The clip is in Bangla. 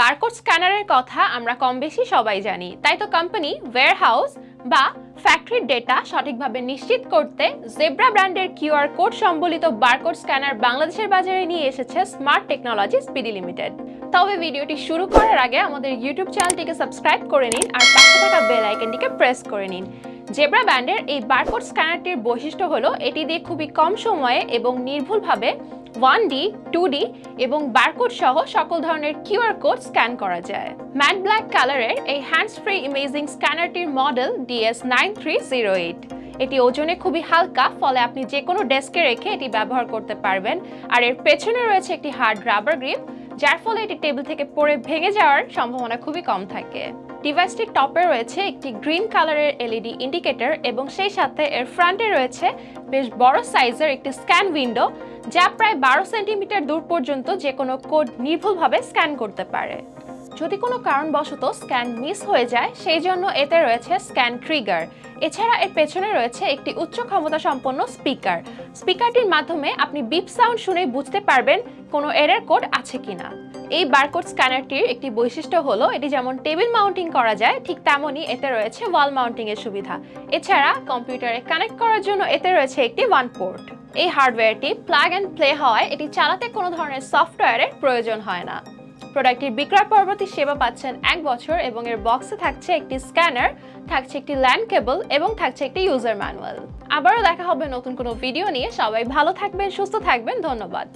বারকোড স্ক্যানারের কথা আমরা কম বেশি সবাই জানি। তাই তো কোম্পানি ওয়্যারহাউস বা ফ্যাক্টরির ডেটা সঠিকভাবে নিশ্চিত করতে জেব্রা ব্র্যান্ডের কিউআর কোড সম্বলিত বারকোড স্ক্যানার বাংলাদেশের বাজারে নিয়ে এসেছে স্মার্ট টেকনোলজি স্পিডি লিমিটেড তবে ভিডিওটি শুরু করার আগে আমাদের ইউটিউব চ্যানেলটিকে সাবস্ক্রাইব করে নিন আর পাশে থাকা বেল আইকনটিকে প্রেস করে নিন। জেব্রা ব্যান্ডের এই বারকোড স্ক্যানারটির বৈশিষ্ট্য হলো, এটি দিয়ে খুবই কম সময়ে এবং নির্ভুলভাবে ওয়ান ডি, টু ডি এবং বারকোড সহ সকল ধরনের কিউআর কোড স্ক্যান করা যায়। ম্যাট ব্ল্যাক কালারের এই hands free imaging স্ক্যানারটির model DS nine three zero eight. এটি ওজনে খুবই হালকা, ফলে আপনি যে কোনো ডেস্কে রেখে এটি ব্যবহার করতে পারবেন। আর এর পেছনে রয়েছে একটি হার্ড রাবার গ্রিপ, যার ফলে এটি টেবিল থেকে পড়ে ভেঙে যাওয়ার সম্ভাবনা খুবই কম থাকে। ডিভাইসটির টপে রয়েছে একটি গ্রিন কালারের এলইডি ইন্ডিকেটর এবং সেই সাথে এর ফ্রন্টে রয়েছে বেশ বড় সাইজের একটি স্ক্যান উইন্ডো, যা প্রায় বারো সেন্টিমিটার দূর পর্যন্ত যে কোনো কোড নির্ভুলভাবে স্ক্যান করতে পারে। যদি কোনো কারণবশত স্ক্যান মিস হয়ে যায়, সেই জন্য এতে রয়েছে স্ক্যান ট্রিগার। এছাড়া এর পেছনে রয়েছে একটি উচ্চ ক্ষমতা সম্পন্ন স্পিকার। স্পিকারটির মাধ্যমে আপনি বিপ সাউন্ড শুনেই বুঝতে পারবেন কোনো এরর কোড আছে কিনা। এই বারকোড স্ক্যানারটির একটি বৈশিষ্ট্য হলো, এটি যেমন টেবিল মাউন্টিং করা যায়, ঠিক তেমনই এতে রয়েছে ওয়াল মাউন্টিং এর সুবিধা। এছাড়া কম্পিউটারে কানেক্ট করার জন্য এতে রয়েছে একটি ওয়ান পোর্ট এই হার্ডওয়্যারটি প্লাগ অ্যান্ড প্লে হওয়ায় এটি চালাতে কোনো ধরনের সফটওয়্যারের প্রয়োজন হয় না। প্রোডাক্টটির বিক্রয় পরবর্তী সেবা পাচ্ছেন এক বছর এবং এর বক্সে থাকছে একটি স্ক্যানার থাকছে একটি ল্যান্ড কেবল এবং থাকছে একটি ইউজার ম্যানুয়াল আবারও দেখা হবে নতুন কোনো ভিডিও নিয়ে। সবাই ভালো থাকবেন, সুস্থ থাকবেন। ধন্যবাদ।